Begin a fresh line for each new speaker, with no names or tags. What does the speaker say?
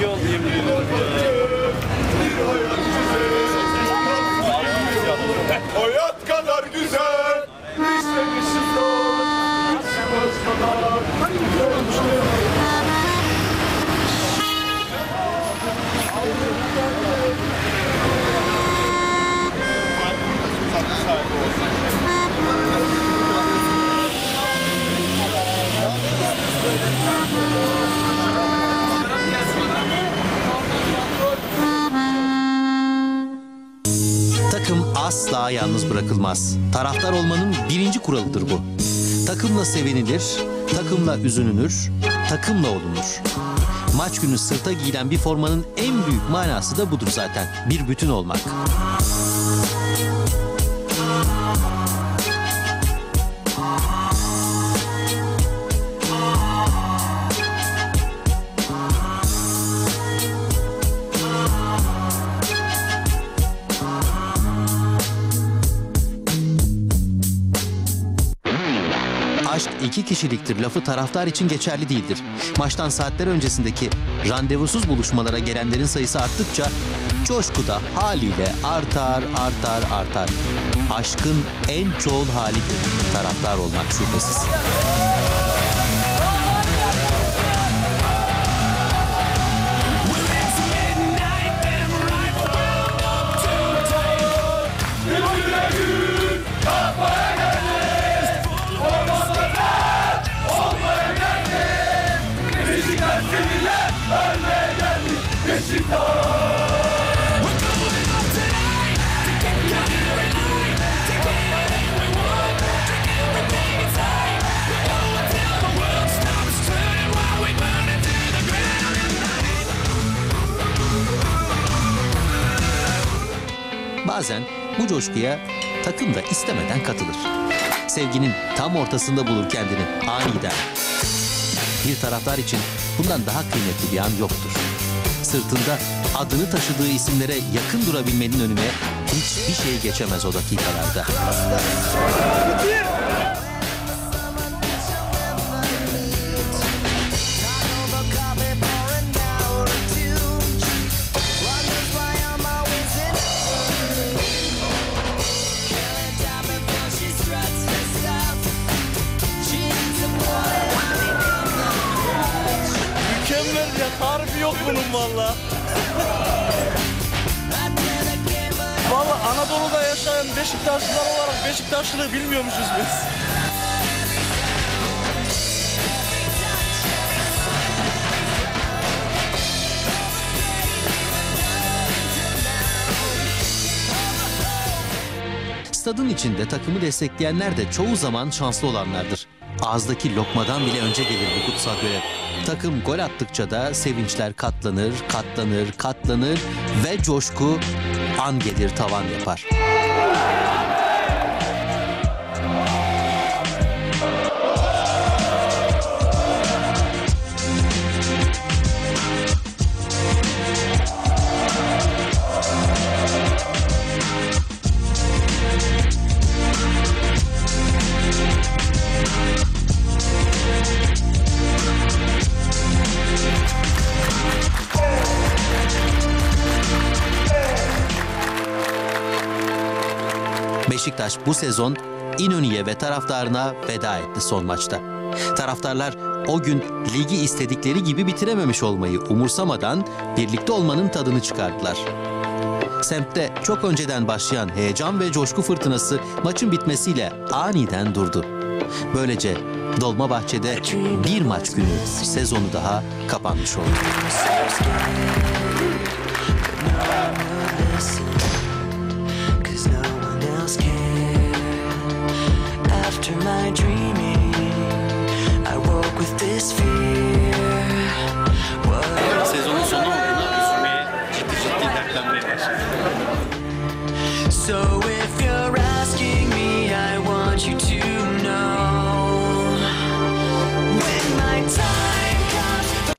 2 oldu
Asla yalnız bırakılmaz. Taraftar olmanın birinci kuralıdır bu. Takımla sevinilir, takımla üzünülür, takımla olunur. Maç günü sırta giyilen bir formanın en büyük manası da budur zaten. Bir bütün olmak. İki kişiliktir lafı taraftar için geçerli değildir. Maçtan saatler öncesindeki randevusuz buluşmalara gelenlerin sayısı arttıkça coşku da haliyle artar artar artar. Aşkın en çoğul halidir taraftar olmak şüphesiz. Bazen bu coşkuya takım da istemeden katılır. Sevginin tam ortasında bulur kendini aniden. Bir taraftar için bundan daha kıymetli bir an yoktur. Sırtında adını taşıdığı isimlere yakın durabilmenin önüne hiçbir şey geçemez o dakikalarda.
Mükemmel tarifi yok bunun valla. Valla Anadolu'da yaşayan Beşiktaşlılar olarak Beşiktaşlılığı bilmiyormuşuz biz.
Stadın içinde takımı destekleyenler de çoğu zaman şanslı olanlardır. Ağızdaki lokmadan bile önce gelir bu kutsal görev. Takım gol attıkça da sevinçler katlanır, katlanır, katlanır ve coşku an gelir tavan yapar. Beşiktaş bu sezon İnönü'ye ve taraftarına veda etti son maçta. Taraftarlar o gün ligi istedikleri gibi bitirememiş olmayı umursamadan birlikte olmanın tadını çıkardılar. Semtte çok önceden başlayan heyecan ve coşku fırtınası maçın bitmesiyle aniden durdu. Böylece Dolmabahçe'de bir maç günü sezonu daha kapanmış oldu.
So if